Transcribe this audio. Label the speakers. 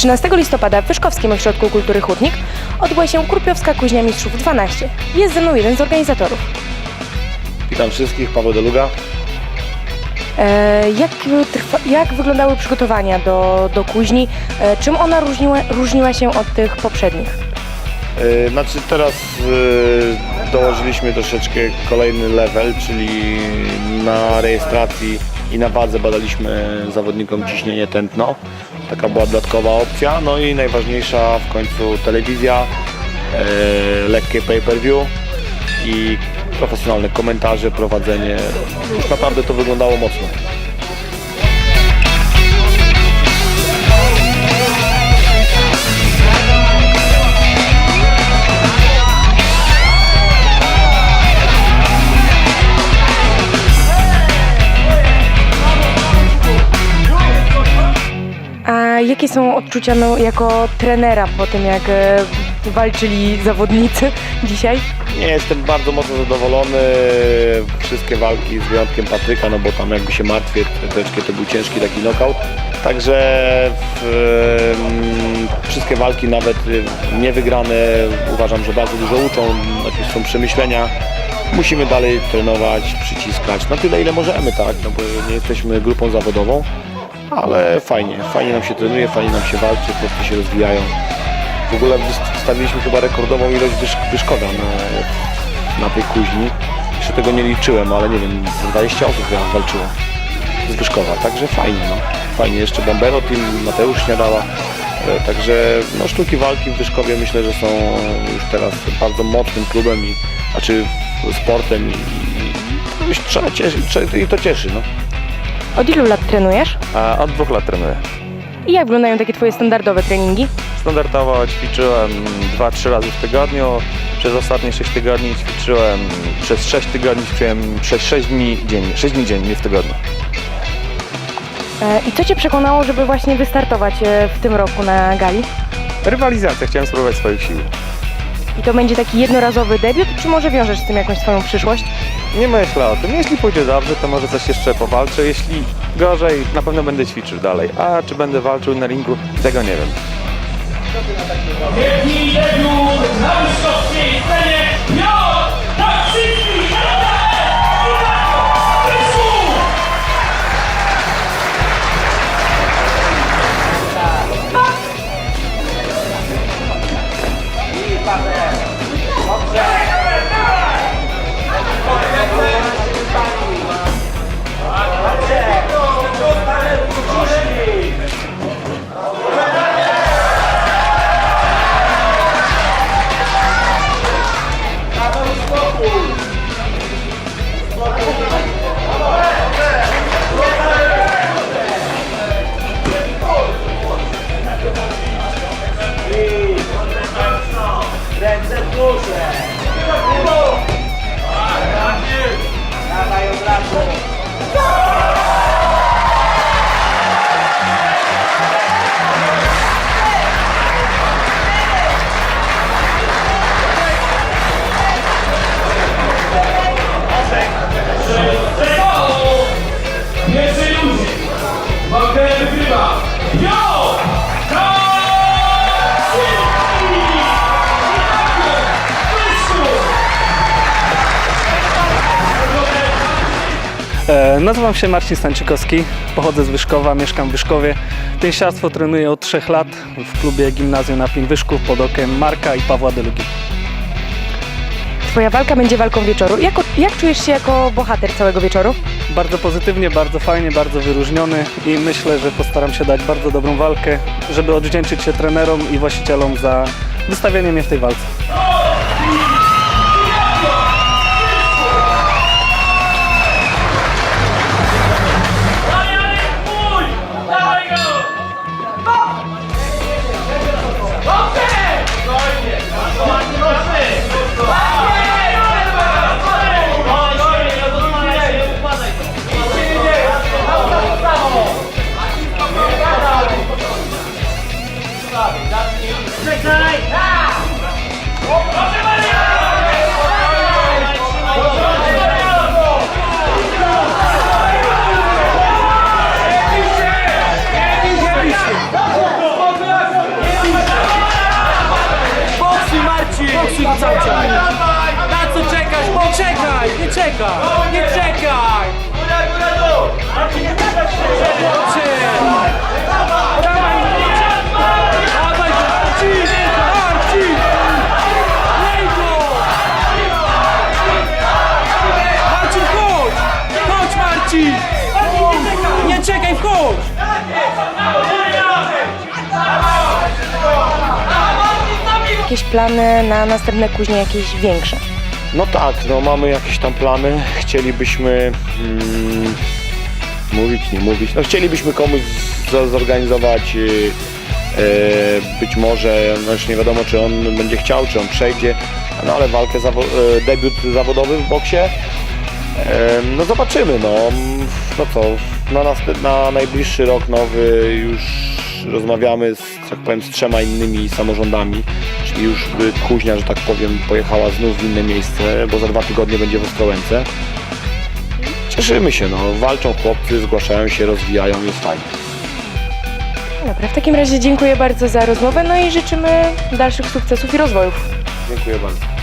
Speaker 1: 13 listopada w Wyszkowskim Ośrodku Kultury Hutnik odbyła się Kurpiowska Kuźnia Mistrzów 12. Jest ze mną jeden z organizatorów.
Speaker 2: Witam wszystkich, Paweł Deluga.
Speaker 1: E, jak, trwa, jak wyglądały przygotowania do, do kuźni? E, czym ona różniła, różniła się od tych poprzednich?
Speaker 2: Yy, Znaczy teraz yy, dołożyliśmy troszeczkę kolejny level, czyli na rejestracji i na wadze badaliśmy zawodnikom ciśnienie tętno. Taka była dodatkowa opcja. No i najważniejsza w końcu telewizja, yy, lekkie pay-per-view i profesjonalne komentarze, prowadzenie. Już naprawdę to wyglądało mocno.
Speaker 1: Jakie są odczucia no, jako trenera po tym, jak e, walczyli zawodnicy dzisiaj?
Speaker 2: Nie, jestem bardzo mocno zadowolony. Wszystkie walki z wyjątkiem Patryka, no bo tam jakby się martwię troszeczkę, to był ciężki taki knockout. Także w, mm, wszystkie walki, nawet y, niewygrane, uważam, że bardzo dużo uczą, jakieś są przemyślenia. Musimy dalej trenować, przyciskać na tyle, ile możemy, tak, no bo nie jesteśmy grupą zawodową, ale fajnie, fajnie nam się trenuje, fajnie nam się walczy, testy się rozwijają. W ogóle wystawiliśmy chyba rekordową ilość wysz, wyszkoda na, na tej kuźni. Jeszcze tego nie liczyłem, ale nie wiem, z 20 osób walczyło z Wyszkowa, także fajnie, no. Fajnie, jeszcze Bombero Team, Mateusz Śniadała. E, Także no, sztuki walki w Wyszkowie myślę, że są już teraz bardzo mocnym klubem i znaczy sportem i, i już trzeba cieszy, trzeba, i to cieszy. No.
Speaker 1: Od ilu lat trenujesz?
Speaker 3: A od dwóch lat trenuję.
Speaker 1: I jak wyglądają takie twoje standardowe treningi?
Speaker 3: Standardowo ćwiczyłem 2-3 razy w tygodniu. Przez ostatnie 6 tygodni ćwiczyłem, przez 6 tygodni ćwiczyłem przez 6 dni dziennie, 6 dni dziennie w tygodniu.
Speaker 1: E, I co cię przekonało, żeby właśnie wystartować e, w tym roku na gali?
Speaker 3: Rywalizacja, chciałem spróbować swoich sił.
Speaker 1: I to będzie taki jednorazowy debiut, czy może wiążesz z tym jakąś swoją przyszłość?
Speaker 3: Nie myślę o tym. Jeśli pójdzie dobrze, to może coś jeszcze powalczę. Jeśli gorzej, na pewno będę ćwiczył dalej. A czy będę walczył na ringu, tego nie wiem.
Speaker 4: Ręce
Speaker 5: E, Nazywam się Marcin Stańczykowski, pochodzę z Wyszkowa, mieszkam w Wyszkowie. Pięściarstwo trenuję od 3 lat w klubie Gimnazjum na Wyszków pod okiem Marka i Pawła Delugi.
Speaker 1: Twoja walka będzie walką wieczoru. Jak, jak czujesz się jako bohater całego wieczoru?
Speaker 5: Bardzo pozytywnie, bardzo fajnie, bardzo wyróżniony i myślę, że postaram się dać bardzo dobrą walkę, żeby odwdzięczyć się trenerom i właścicielom za wystawienie mnie w tej walce.
Speaker 4: czekaj! Nie czekaj! Góra, góra, dół! Chłopcy! Dawaj! Dawaj! Marcin! Marcin! Lej chodź! Marcin! Nie czekaj, wchodź!
Speaker 1: Jakieś plany na następne, później jakieś większe.
Speaker 2: No tak, no mamy jakieś tam plany. Chcielibyśmy mm, mówić, nie mówić. No chcielibyśmy komuś z- zorganizować y, y, być może, no już nie wiadomo czy on będzie chciał, czy on przejdzie, no ale walkę, zawo- y, debiut zawodowy w boksie. E, No zobaczymy, no. No co, na, na najbliższy rok nowy już rozmawiamy z, tak powiem, z trzema innymi samorządami, czyli już by kuźnia, że tak powiem, pojechała znów w inne miejsce, bo za dwa tygodnie będzie w Ostrołęce. Cieszymy się, no. Walczą chłopcy, zgłaszają się, rozwijają, jest fajnie.
Speaker 1: Dobra, w takim razie dziękuję bardzo za rozmowę, no i życzymy dalszych sukcesów i rozwojów.
Speaker 2: Dziękuję bardzo.